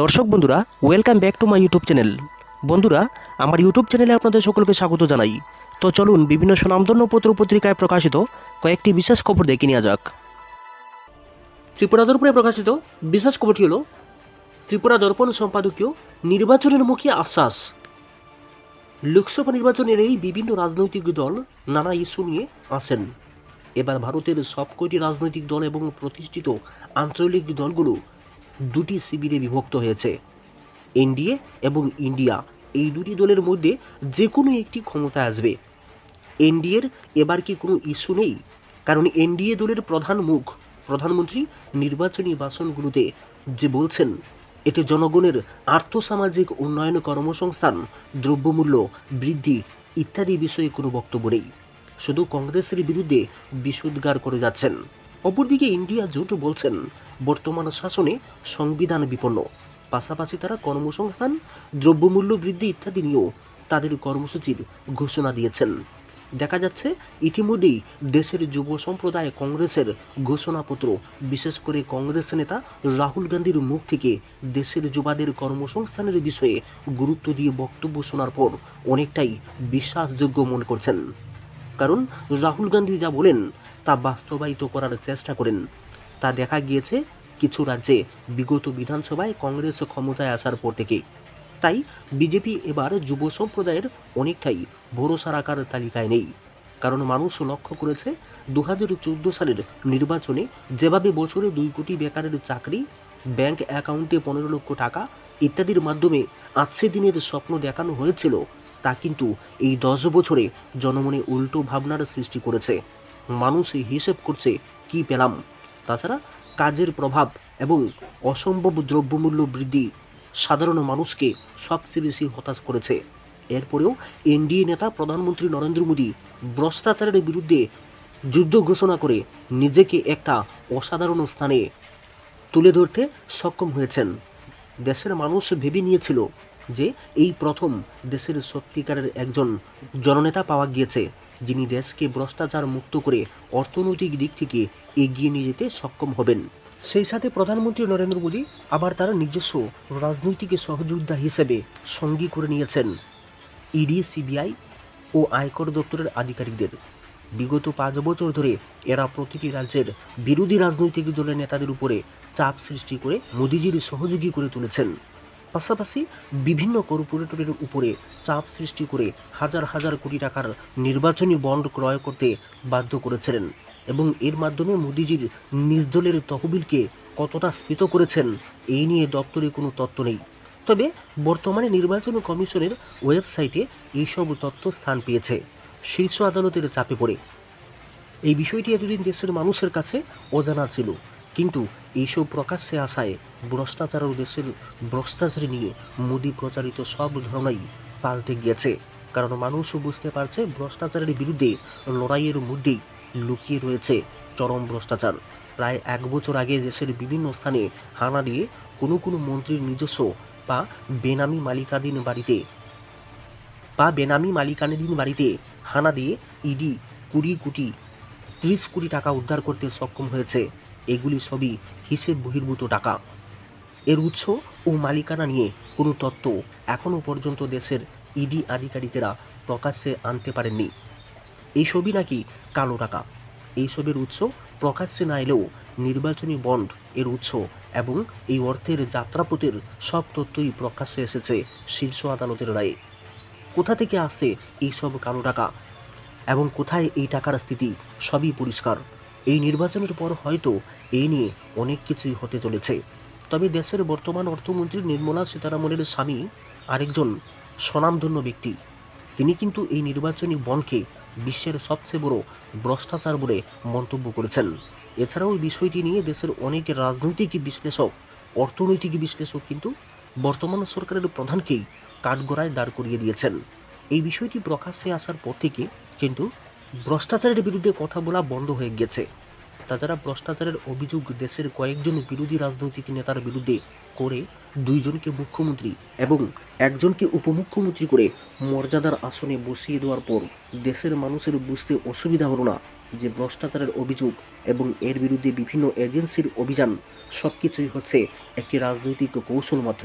দর্শক বন্ধুরা welcome back to my YouTube channel বন্ধুরা, আমার ইউটিউব চ্যানেলে আপনাদের সকলকে স্বাগত জানাই। তো চলুন বিভিন্ন সুনামধন্য পত্র পত্রিকায় প্রকাশিত কয়েকটি বিশেষ খবর দেখে নেওয়া যাক। ত্রিপুরা দর্পণে প্রকাশিত বিশেষ খবরটি হল, ত্রিপুরা দর্পণ সম্পাদকীয় নির্বাচনের মুখে আশ্বাস। লোকসভা নির্বাচনের এই বিভিন্ন রাজনৈতিক দল নানা ইস্যু নিয়ে আসেন। এবার ভারতের সবকটি রাজনৈতিক দল এবং প্রতিষ্ঠিত আঞ্চলিক দলগুলো দুটি শিবিরে বিভক্ত হয়েছে। এনডিএ এবং ইন্ডিয়া এই দুটি দলের মধ্যে যে কোনো একটি ক্ষমতায় আসবে। এনডিএর এবার কি কোনো ইস্যু নেই? কারণ এনডিএ দলের প্রধান মুখ, প্রধানমন্ত্রী নির্বাচনী ভাষণগুলোতে যে বলছেন, এতে জনগণের আর্থসামাজিক উন্নয়ন কর্মসংস্থান, দ্রব্যমূল্য বৃদ্ধি ইত্যাদি বিষয়ে কোনো বক্তব্য নেই। শুধু কংগ্রেসের বিরুদ্ধে বিশুদ্গার করে যাচ্ছেন। অপরদিকে ইন্ডিয়া জোট বলছেন, বর্তমান শাসনে সংবিধান বিপন্ন। পাশাপাশি তারা কর্মসংস্থান, দ্রব্যমূল্য বৃদ্ধি ইত্যাদি নিয়েও তাদের কর্মসূচির ঘোষণা দিয়েছেন। দেখা যাচ্ছে, ইতিমধ্যেই দেশের যুব সম্প্রদায় কংগ্রেসের ঘোষণাপত্র, বিশেষ করে কংগ্রেস নেতা রাহুল গান্ধীর মুখ থেকে দেশের যুবাদের কর্মসংস্থানের বিষয়ে গুরুত্ব দিয়ে বক্তব্য শোনার পর অনেকটাই বিশ্বাসযোগ্য মনে করছেন। কারণ, রাহুল গান্ধী যা বলেন তা বাস্তবায়িত করার চেষ্টা করেন। তা দেখা গিয়েছে কিছু রাজ্যে বিগত বিধানসভায় কংগ্রেস ক্ষমতায় আসার পর থেকে। তাই বিজেপি এবার যুব সম্প্রদায়ের অনেকটাই ভরসা রাখার তালিকায় নেই। কারণ মানুষ লক্ষ্য করেছে দু হাজার চোদ্দ সালের নির্বাচনে যেভাবে বছরে দুই কোটি বেকারের চাকরি, ব্যাংক অ্যাকাউন্টে পনেরো লক্ষ টাকা ইত্যাদির মাধ্যমে আজকে দিনের স্বপ্ন দেখানো হয়েছিল তা কিন্তু এই দশ বছরে জনমনে উল্টো ভাবনার সৃষ্টি করেছে। মানুষ হিসেব করছে কি পেলাম। তাছাড়া কাজের প্রভাব এবং অসম্ভব দ্রব্যমূল্য বৃদ্ধি সাধারণ মানুষকে সবচেয়ে বেশি হতাশ করেছে। এরপরেও এনডিএ নেতা প্রধানমন্ত্রী নরেন্দ্র মোদী ভ্রষ্টাচারের বিরুদ্ধে যুদ্ধ ঘোষণা করে নিজেকে একটা অসাধারণ স্থানে তুলে ধরতে সক্ষম হয়েছেন। দেশের মানুষ ভেবে নিয়েছিল যে এই প্রথম দেশের সত্যিকারের একজন জননেতা পাওয়া গিয়েছে, যিনি দেশকে ভ্রষ্টাচার মুক্ত করে অর্থনৈতিক দিক থেকে এগিয়ে নিয়ে যেতে সক্ষম হবেন। সেই সাথে প্রধানমন্ত্রী নরেন্দ্র মোদী আবার তার নিজস্ব রাজনৈতিক সহযোদ্ধা হিসেবে সঙ্গী করে নিয়েছেন। ইডি, সিবিআই ও আয়কর দপ্তরের আধিকারিকদের। বিগত পাঁচ বছর ধরে এরা প্রতিটি রাজ্যের বিরোধী রাজনৈতিক দলের নেতাদের উপরে চাপ সৃষ্টি করে মোদিজির সহযোগী করে তুলেছেন। পাশাপাশি বিভিন্ন কর্পোরেটরের উপরে চাপ সৃষ্টি করে হাজার হাজার কোটি টাকার নির্বাচনী বন্ড ক্রয় করতে বাধ্য করেছিলেন এবং এর মাধ্যমে মোদিজির নিজ দলের তহবিলকে কতটা স্ফীত করেছেন, এই নিয়ে দপ্তরে কোনো তথ্য নেই। তবে বর্তমানে নির্বাচন কমিশনের ওয়েবসাইটে এইসব তথ্য স্থান পেয়েছে। শীর্ষ আদালতের চাপে পড়ে। এই বিষয়টি এতদিন দেশের মানুষের কাছে অজানা ছিল। কিন্তু এইসব প্রকাশ্যে আসায় ভ্রষ্টাচার ও দেশের ভ্রষ্টাচার নিয়ে মোদী প্রচারিত সব ধারণাই পাল্টে গিয়েছে কারণ মানুষও বুঝতে পারছে ভ্রষ্টাচারের বিরুদ্ধে লড়াইয়ের মধ্যেই লুকিয়ে রয়েছে চরম ভ্রষ্টাচার। প্রায় এক বছর আগে দেশের বিভিন্ন স্থানে হানা দিয়ে কোনো কোনো মন্ত্রীর নিজস্ব বা বেনামি মালিকাধীন বাড়িতে বা বেনামি মালিকানাধীন বাড়িতে হানা দিয়ে ইডি কুড়ি কোটি ত্রিশ কোটি টাকা উদ্ধার করতে সক্ষম হয়েছে। এগুলি সবই হিসেব বহির্ভূত টাকা। এর উৎস ও মালিকানা নিয়ে কোনো তত্ত্ব এখনও পর্যন্ত দেশের ইডি আধিকারিকেরা প্রকাশ্যে আনতে পারেননি। এই সবই নাকি কালো টাকা। এইসবের উৎস প্রকাশ্যে না এলেও নির্বাচনী বন্ড এর উৎস এবং এই অর্থের যাত্রাপথের সব তথ্যই প্রকাশ্যে এসেছে শীর্ষ আদালতের রায়ে। কোথা থেকে আসছে এইসব কালো টাকা? এবং কোথায় এই টাকার স্থিতি, সবই পরিষ্কার। এই নির্বাচনের পর হয়তো এই নিয়ে অনেক কিছুই হতে চলেছে। তবে দেশের বর্তমান অর্থমন্ত্রী নির্মলা সীতারামনের স্বামী আরেকজন স্বনামধন্য ব্যক্তি। তিনি কিন্তু এই নির্বাচনী বনকে বিশ্বের সবচেয়ে বড় ভ্রষ্টাচার বলে মন্তব্য করেছেন। এছাড়াও এই বিষয়টি নিয়ে দেশের অনেক রাজনৈতিক বিশ্লেষক, অর্থনৈতিক বিশ্লেষক কিন্তু বর্তমান সরকারের প্রধানকেই কাঠগড়ায় দাঁড় করিয়ে দিয়েছেন। এই বিষয়টি প্রকাশ্যে আসার পর থেকে কিন্তু ভ্রষ্টাচারের বিরুদ্ধে কথা বলা বন্ধ হয়ে গেছে। তাছাড়া ভ্রষ্টাচারের অভিযোগ দেশের কয়েকজন বিরোধী রাজনৈতিক নেতার বিরুদ্ধে করে দুইজনকে মুখ্যমন্ত্রী এবং একজনকে উপমুখ্যমন্ত্রী করে মর্যাদার আসনে বসিয়ে দেওয়ার পর দেশের মানুষের বুঝতে অসুবিধা হলো না যে ভ্রষ্টাচারের অভিযোগ এবং এর বিরুদ্ধে বিভিন্ন এজেন্সির অভিযান সবকিছুই হচ্ছে একটি রাজনৈতিক কৌশল মাত্র।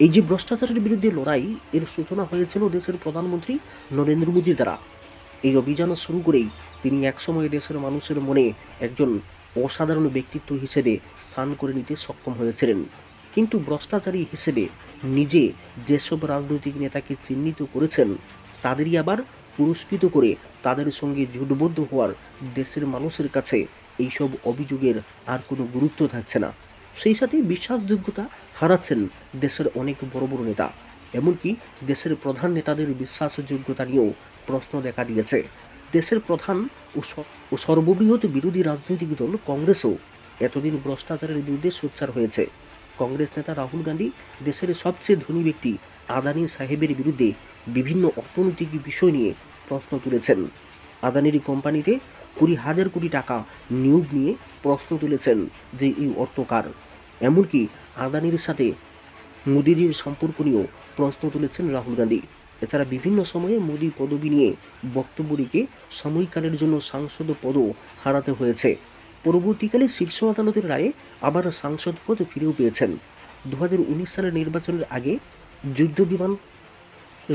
এই যে ভ্রষ্টাচারের বিরুদ্ধে লড়াই, এর সূচনা হয়েছিল দেশের প্রধানমন্ত্রী নরেন্দ্র মোদীর দ্বারা। এই অভিযান শুরু করেই তিনি একসময় দেশের মানুষের মনে একজন অসাধারণ ব্যক্তিত্ব হিসেবে স্থান করে নিতে সক্ষম হয়েছিলেন। কিন্তু ভ্রষ্টাচারী হিসেবে নিজে যেসব রাজনৈতিক নেতাকে চিহ্নিত করেছেন, তাদেরই আবার পুরস্কৃত করে তাদের সঙ্গে জোটবদ্ধ হওয়ার দেশের মানুষের কাছে এইসব অভিযোগের আর কোনো গুরুত্ব থাকছে না। সেই সাথে বিশ্বাসযোগ্যতা হারাচ্ছেন দেশের অনেক বড় বড় নেতা। এমনকি দেশের প্রধান নেতাদের বিশ্বাসযোগ্যতা নিয়েও প্রশ্ন দেখা দিয়েছে। দেশের প্রধান ও সর্ববৃহৎ বিরোধী রাজনৈতিক দল কংগ্রেসও এতদিন ভ্রষ্টাচারের বিরুদ্ধে সোচ্চার হয়েছে। কংগ্রেস নেতা রাহুল গান্ধী দেশের সবচেয়ে ধনী ব্যক্তি আদানি সাহেবের বিরুদ্ধে বিভিন্ন অর্থনৈতিক বিষয় নিয়ে প্রশ্ন তুলেছেন। আদানির কোম্পানিতে কুড়ি হাজার কোটি টাকা নিয়োগ নিয়ে প্রশ্ন তুলেছেন যে এই অর্থ কার এমনকি আদানির সাথে মোদিজির সম্পর্ক নিয়েও প্রশ্ন তুলেছেন রাহুল গান্ধী। এছাড়া বিভিন্ন সময়ে মোদী পদবি নিয়ে বক্তব্য রেখে সাময়িককালের জন্য সাংসদ পদও হারাতে হয়েছে। পরবর্তীকালে শীর্ষ আদালতের রায়ে আবার সাংসদ পদ ফিরেও পেয়েছেন। দু হাজার উনিশ সালের নির্বাচনের আগে যুদ্ধ বিমান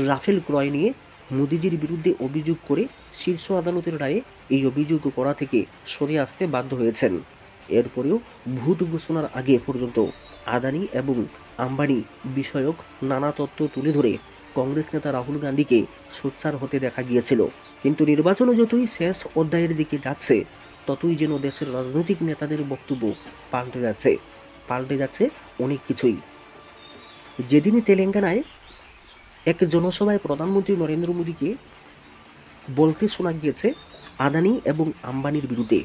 রাফেল ক্রয় নিয়ে মোদিজির বিরুদ্ধে অভিযোগ করে শীর্ষ আদালতের রায়ে এই অভিযোগ করা থেকে সরে আসতে বাধ্য হয়েছেন। এরপরেও ভূত ঘোষণার আগে পর্যন্ত আদানি এবং আম্বানি বিষয়ক নানা তত্ত্ব তুলে ধরে কংগ্রেস নেতা রাহুল গান্ধীকে সোচ্চার হতে দেখা গিয়েছিল। কিন্তু নির্বাচন যতই শেষ অধ্যায়ের দিকে যাচ্ছে, ততই যেন দেশের রাজনৈতিক নেতাদের বক্তব্য পাল্টে যাচ্ছে পাল্টে যাচ্ছে অনেক কিছুই। যেদিনই তেলেঙ্গানায় এক জনসভায় প্রধানমন্ত্রী নরেন্দ্র মোদীকে বলতে শোনা গিয়েছে, আদানি এবং আম্বানির বিরুদ্ধে।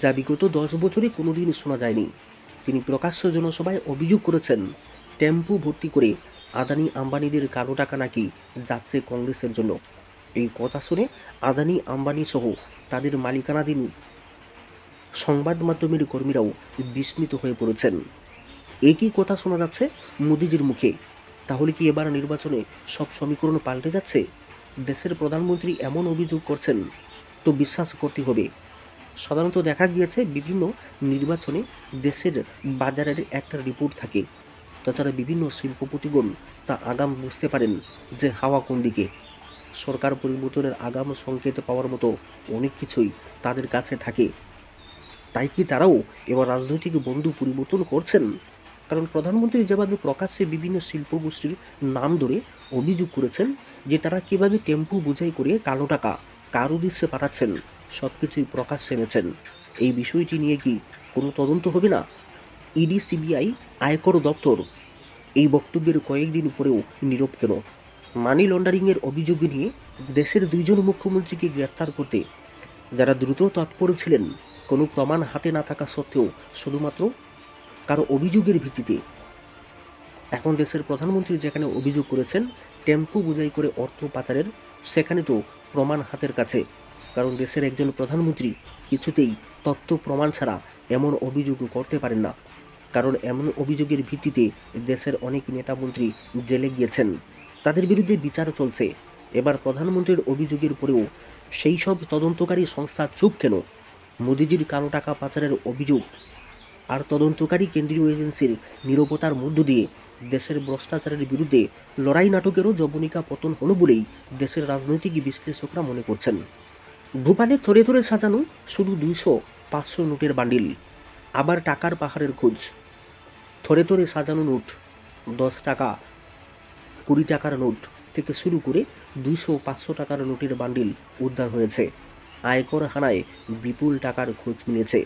যা বিগত দশ বছরে কোনোদিন শোনা যায়নি। তিনি প্রকাশ্য জনসভায় অভিযোগ করেছেন, টেম্পু ভর্তি করে আদানি আম্বানিদের কালো টাকা নাকি যাচ্ছে কংগ্রেসের জন্য। এই কথা শুনে আদানি, আম্বানি সহ তাদের মালিকানাধীন সংবাদ মাধ্যমের কর্মীরাও বিস্মিত হয়ে পড়েছেন। একই কথা শোনা যাচ্ছে মোদিজির মুখে। তাহলে কি এবার নির্বাচনে সব সমীকরণ পাল্টে যাচ্ছে? দেশের প্রধানমন্ত্রী এমন অভিযোগ করছেন, তো বিশ্বাস করতে হবে। সাধারণত দেখা গিয়েছে বিভিন্ন নির্বাচনে দেশের বাজারের একটা রিপোর্ট থাকে। তাছাড়া বিভিন্ন শিল্পপতিগণ তা আগাম বুঝতে পারেন যে হাওয়া কোন দিকে। সরকার পরিবর্তনের আগাম সংকেত পাওয়ার মতো অনেক কিছুই তাদের কাছে থাকে। তাই কি তারাও এবার রাজনৈতিক বন্ধু পরিবর্তন করছেন? কারণ প্রধানমন্ত্রী যেভাবে প্রকাশ্যে বিভিন্ন শিল্প গোষ্ঠীর নাম ধরে অভিযোগ করেছেন যে তারা কীভাবে টেম্পু বোঝাই করে কালো টাকা কার উদ্দেশ্যে পাঠাচ্ছেন, সবকিছুই প্রকাশ্যে এনেছেন। এই বিষয়টি নিয়ে কি কোনো তদন্ত হবে না? ইডি, সিবিআই, আয়কর দপ্তর এই বক্তব্যের কয়েকদিন পরেও নীরব কেন? মানি লন্ডারিংয়ের অভিযোগ নিয়ে দেশের দুইজন মুখ্যমন্ত্রীকে গ্রেফতার করতে যারা দ্রুত তৎপর ছিলেন, কোনো প্রমাণ হাতে না থাকা সত্ত্বেও শুধুমাত্র কারও অভিযোগের ভিত্তিতে। এখন দেশের প্রধানমন্ত্রী যেখানে অভিযোগ করেছেন, টেম্পু বোঝাই করে অর্থ পাচারের, সেখানে তো প্রমাণ হাতের কাছে। কারণ দেশের একজন প্রধানমন্ত্রী কিছুতেই তথ্য প্রমাণ ছাড়া এমন অভিযোগ করতে পারেন না। কারণ এমন অভিযোগের ভিত্তিতে দেশের অনেক নেতা মন্ত্রী জেলে গিয়েছেন। তাদের বিরুদ্ধে বিচার চলছে। এবার প্রধানমন্ত্রীর অভিযোগের পরেও সেই সব তদন্তকারী সংস্থা চুপ কেন? মোদিজির কালো টাকা পাচারের অভিযোগ আর তদন্তকারী কেন্দ্রীয় এজেন্সির নিরবতার মধ্য দিয়ে দেশের ভ্রষ্টাচারের বিরুদ্ধে লড়াই নাটকেরও জবনিকা পতন হলো বলেই দেশের রাজনৈতিক বিশ্লেষকরা মনে করছেন। ভূপালে থরে থরে সাজানো শুধু দুইশো পাঁচশো নোটের বান্ডিল, আবার টাকার পাহাড়ের খোঁজ। থরে থরে সাজানো নোট, দশ টাকা, কুড়ি টাকার নোট থেকে শুরু করে দুইশো পাঁচশো টাকার নোটের বান্ডিল উদ্ধার হয়েছে। আয়কর হানায় বিপুল টাকার খোঁজ মিলেছে।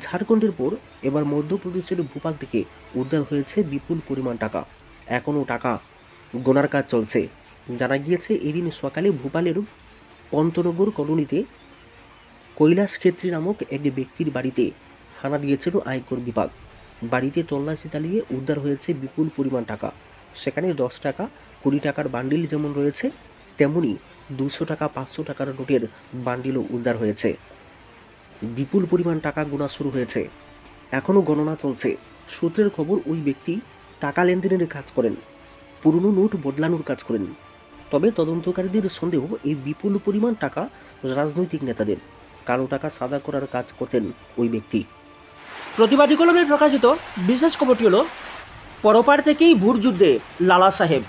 ঝাড়খণ্ডের পর এবার মধ্যপ্রদেশের ভোপাল থেকে উদ্ধার হয়েছে বিপুল পরিমাণ টাকা। এখনও টাকা গোনার কাজ চলছে। জানা গিয়েছে, এদিন সকালে ভূপালের পন্তনগর কলোনিতে কৈলাস ক্ষেত্রী নামক এক ব্যক্তির বাড়িতে হানা দিয়েছিল আয়কর বিভাগ। বাড়িতে তল্লাশি চালিয়ে উদ্ধার হয়েছে বিপুল পরিমাণ টাকা। সেখানে দশ টাকা, কুড়ি টাকার বান্ডিল যেমন রয়েছে, তেমনি দুশো টাকা, পাঁচশো টাকার নোটের বান্ডিলও উদ্ধার হয়েছে। বিপুল পরিমাণ টাকা গোনা শুরু হয়েছে। এখনও গণনা চলছে। সূত্রের খবর, ওই ব্যক্তি টাকা লেনদেনের কাজ করেন। পুরনো নোট বদলানোর কাজ করেন। তবে তদন্তকারীদের সন্দেহ, এই বিপুল পরিমাণ টাকা রাজনৈতিক নেতাদের। কালো টাকা সাদা করার কাজ করতেন ওই ব্যক্তি। প্রতিবাদী কলমে প্রকাশিত বিশেষ খবরটি হল, পরপার থেকেই ভোট যুদ্ধে লালা সাহেব।